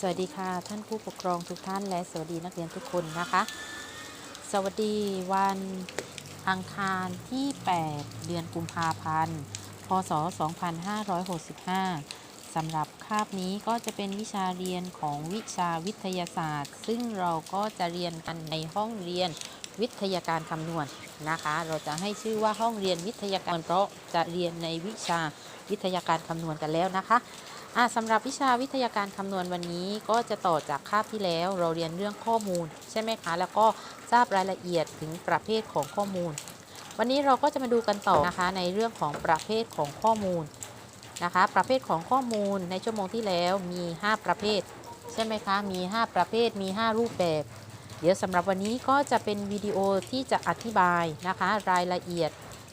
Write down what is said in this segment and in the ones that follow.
สวัสดีค่ะท่านผู้ปกครองทุกท่านและสวัสดีนักเรียนทุกคนนะคะ สวัสดีวันอังคารที่ 8 เดือนกุมภาพันธ์ พศ 2565สำหรับคาบนี้ก็จะเป็นวิชาเรียนของวิชาวิทยาศาสตร์ ซึ่งเราก็จะเรียนกันในห้องเรียนวิทยาการคำนวณนะคะ เราจะให้ชื่อว่าห้องเรียนวิทยาการเพราะจะเรียนในวิชาวิทยาการคำนวณกันแล้วนะคะ อะสำหรับวิชาวิทยาการคำนวณวันนี้ก็จะต่อจากคาบที่แล้วเราเรียนเรื่องข้อมูล ใช่ไหมคะ แล้วก็ทราบรายละเอียดถึงประเภทของข้อมูล วันนี้เราก็จะมาดูกันต่อนะคะในเรื่องของประเภทของข้อมูลนะคะ ประเภทของข้อมูลในชั่วโมงที่แล้วมี 5 ประเภท ใช่ไหมคะมี 5 ประเภทมี 5 รูปแบบ เดี๋ยวสำหรับวันนี้ก็จะเป็นวิดีโอที่จะอธิบายนะคะ รายละเอียด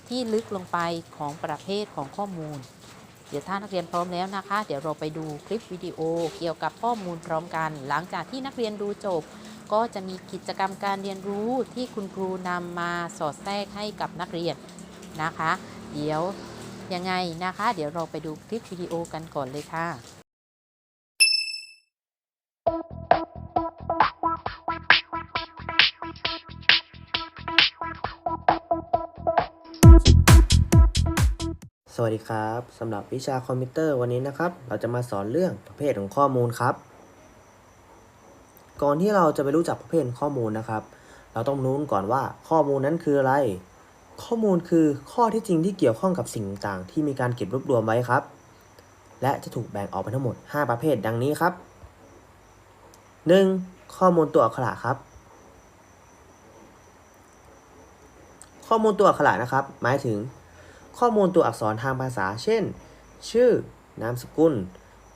ที่ลึกลงไปของประเภทของข้อมูล เดี๋ยวถ้านักเรียนพร้อมแล้วนะคะ เดี๋ยวเราไปดูคลิปวิดีโอเกี่ยวกับข้อมูลพร้อมกัน หลังจากที่นักเรียนดูจบ ก็จะมีกิจกรรมการเรียนรู้ที่คุณครูนำมาสอดแทรกให้กับนักเรียนนะคะ เดี๋ยวยังไงนะคะ เดี๋ยวเราไปดูคลิปวิดีโอกันก่อนเลยค่ะ สวัสดีครับสำหรับวิชาคอมพิวเตอร์วันนี้นะครับ เราจะมาสอนเรื่องประเภทของข้อมูลครับ ก่อนที่เราจะไปรู้จักประเภทข้อมูลนะครับ เราต้องรู้ก่อนว่าข้อมูลนั้นคืออะไร ข้อมูลคือข้อที่จริงที่เกี่ยวข้องกับสิ่งต่างที่มีการเก็บรวบรวมไว้ครับ และจะถูกแบ่งออกเป็นทั้งหมด 5 ประเภทดังนี้ครับ 1. ข้อมูลตัวอักขระครับ ข้อมูลตัวอักขระนะครับ หมายถึง ข้อมูลตัวอักษรทางภาษา เช่น ชื่อ นามสกุล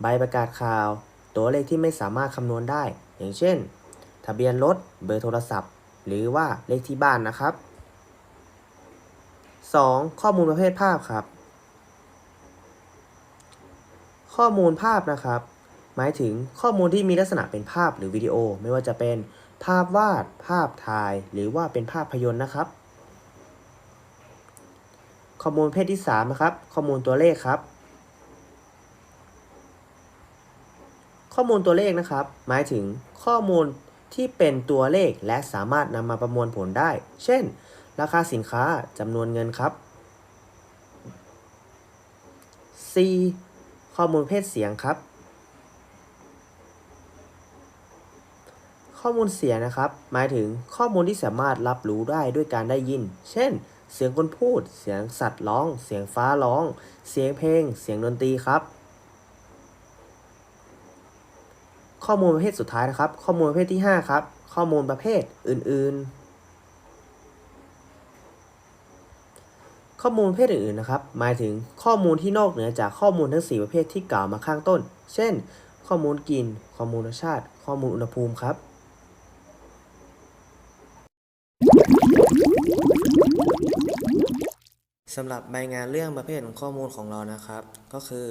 ใบประกาศข่าว ตัวเลขที่ไม่สามารถคำนวณได้ อย่างเช่น ทะเบียนรถ เบอร์โทรศัพท์ หรือว่าเลขที่บ้านนะครับ 2. ข้อมูลประเภทภาพครับ ข้อมูลภาพนะครับ หมายถึงข้อมูลที่มีลักษณะเป็นภาพหรือวิดีโอ ไม่ว่าจะเป็น ภาพวาด ภาพถ่าย หรือว่าเป็นภาพยนตร์นะครับ ข้อมูลเภทที่3นะครับ ข้อมูลตัวเลขครับ ข้อมูลตัวเลขนะครับ หมายถึงข้อมูลที่เป็นตัวเลขและสามารถนำมาประมวลผลได้ เช่น ราคาสินค้าจำนวนเงินครับ C ข้อมูลเพศเสียงครับ ข้อมูลเสียงนะครับ หมายถึงข้อมูลที่สามารถรับรู้ได้ด้วยการได้ยิน เช่น เสียงคนพูด เสียงสัตว์ร้อง เสียงฟ้าร้อง เสียงเพลง เสียงดนตรีครับ ข้อมูลประเภทสุดท้ายนะครับ ข้อมูลประเภทที่ 5 ครับ ข้อมูลประเภทอื่นๆ ข้อมูลประเภทอื่นๆนะครับ หมายถึงข้อมูลที่นอกเหนือจากข้อมูลทั้ง 4 ประเภทที่กล่าวมาข้างต้น เช่น ข้อมูลกลิ่นข้อมูลรสชาติ ข้อมูลอุณหภูมิครับ สำหรับใบงานเรื่องประเภทของข้อมูลของเรานะครับ ก็คือ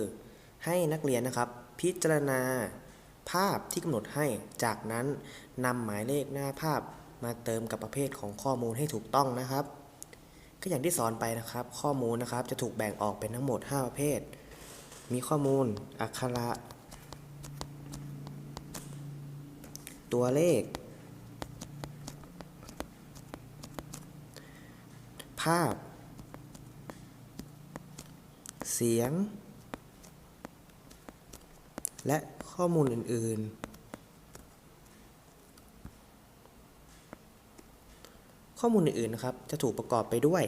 ให้นักเรียนนะครับ พิจารณาภาพที่กำหนดให้ จากนั้นนำหมายเลขหน้าภาพมาเติมกับประเภทของข้อมูลให้ถูกต้องนะครับ ก็อย่างที่สอนไปนะครับ ข้อมูลนะครับจะถูกแบ่งออกเป็นทั้งหมด 5 ประเภท มีข้อมูล อักขระ ตัวเลข ภาพ เสียง และข้อมูลอื่น ๆ ข้อมูลอื่น ๆ นะครับ จะถูกประกอบไปด้วย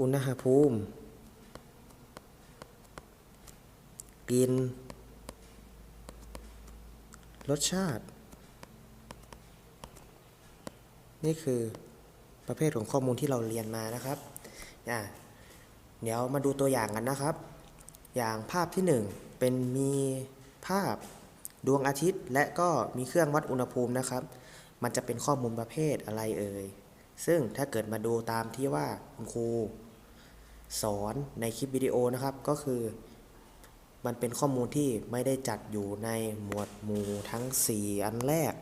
อุณหภูมิ กลิ่น รสชาติ นี่คือประเภทของข้อมูลที่เราเรียนมานะครับอ่า เดี๋ยวมาดูตัวอย่างกันนะครับ อย่างภาพที่ 1 เป็นมีภาพดวงอาทิตย์ และก็มีเครื่องวัดอุณหภูมินะครับ มันจะเป็นข้อมูลประเภทอะไรเอ่ย ซึ่งถ้าเกิดมาดูตามที่ว่าคุณครูสอนในคลิปวิดีโอนะครับ ก็คือ มันเป็นข้อมูลที่ไม่ได้จัดอยู่ในหมวดหมู่ทั้ง 4 อันแรก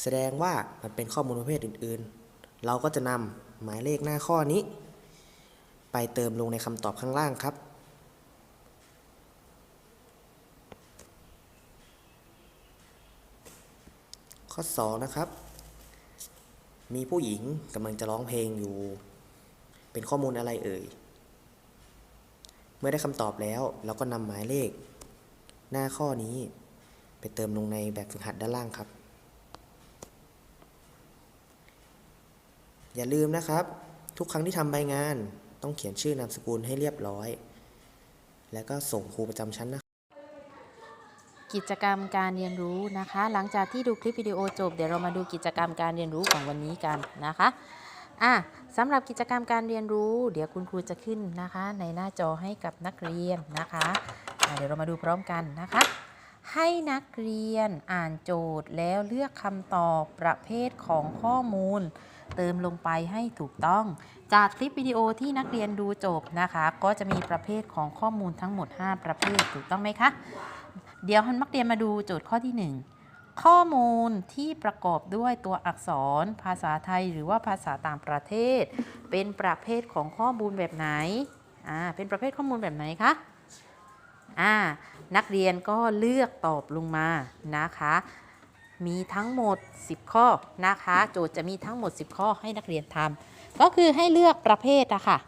แสดงว่ามันเป็นข้อมูลประเภทอื่นๆ เราก็จะนำ หมายเลขหน้าข้อนี้ ไปเติมลงในคำตอบข้างล่างครับ ข้อ 2 นะครับ มีผู้หญิงกำลังจะร้องเพลงอยู่ เป็นข้อมูลอะไรเอ่ย เมื่อได้คำตอบแล้ว เราก็นำหมายเลข หน้าข้อนี้ ไปเติมลงในแบบฝึกหัดด้านล่างครับ อย่าลืมนะครับ ทุกครั้งที่ทำใบงานต้องเขียนชื่อนามสกุลให้เรียบร้อย แล้วก็ส่งครูประจำชั้นนะกิจกรรมการเรียนรู้นะคะ หลังจากที่ดูคลิปวิดีโอจบ เดี๋ยวเรามาดูกิจกรรมการเรียนรู้ของวันนี้กันนะคะอะสำหรับกิจกรรมการเรียนรู้ เดี๋ยวคุณครูจะขึ้นนะคะ ในหน้าจอให้กับนักเรียนนะคะะเดี๋ยวเรามาดูพร้อมกันนะคะ ให้นักเรียนอ่านโจทย์แล้วเลือกคำตอบประเภทของข้อมูล เติมลงไปให้ถูกต้อง จากคลิปวิดีโอที่นักเรียนดูจบนะคะ ก็จะมีประเภทของข้อมูลทั้งหมด 5 ประเภทถูกต้องไหมคะ เดี๋ยวนักเรียนมาดูโจทย์ข้อที่ 1 ข้อมูลที่ประกอบด้วยตัวอักษร ภาษาไทยหรือว่าภาษาต่างประเทศ เป็นประเภทของข้อมูลแบบไหนอ่าเป็นประเภทข้อมูลแบบไหนคะ อ่านักเรียนก็เลือกตอบลงมานะคะ มีทั้งหมด 10 ข้อนะคะ โจทย์จะมีทั้งหมด 10 ข้อให้นักเรียนทำก็คือให้เลือกประเภทอะค่ะ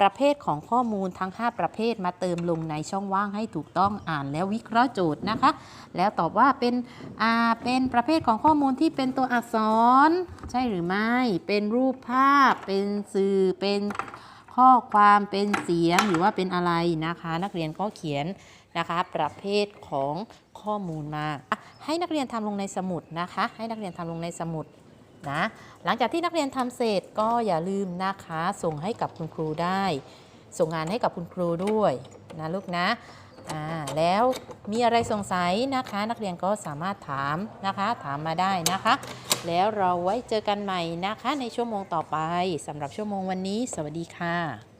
ประเภทของข้อมูลทั้ง 5 ประเภทมาเติมลงในช่องว่างให้ถูกต้องอ่านแล้ววิเคราะห์โจทย์นะคะ แล้วตอบว่าเป็นอ่าเป็นประเภทของข้อมูลที่เป็นตัวอักษร ใช่หรือไม่ เป็นรูปภาพ เป็นสื่อเป็น ข้อความเป็นเสียงหรือว่าเป็นอะไรนะคะ นักเรียนก็เขียนนะคะประเภทของข้อมูลมา ให้นักเรียนทำลงในสมุดนะคะ ให้นักเรียนทำลงในสมุดนะหลังจากที่นักเรียนทำเสร็จก็อย่าลืมนะคะ ส่งให้กับคุณครูได้ ส่งงานให้กับคุณครูด้วยนะลูกนะอ่าแล้วมีอะไรสงสัยนะคะ นักเรียนก็สามารถถามนะคะ ถามมาได้นะคะ แล้วเราไว้เจอกันใหม่นะคะในชั่วโมงต่อไปสำหรับชั่วโมงวันนี้ สวัสดีค่ะ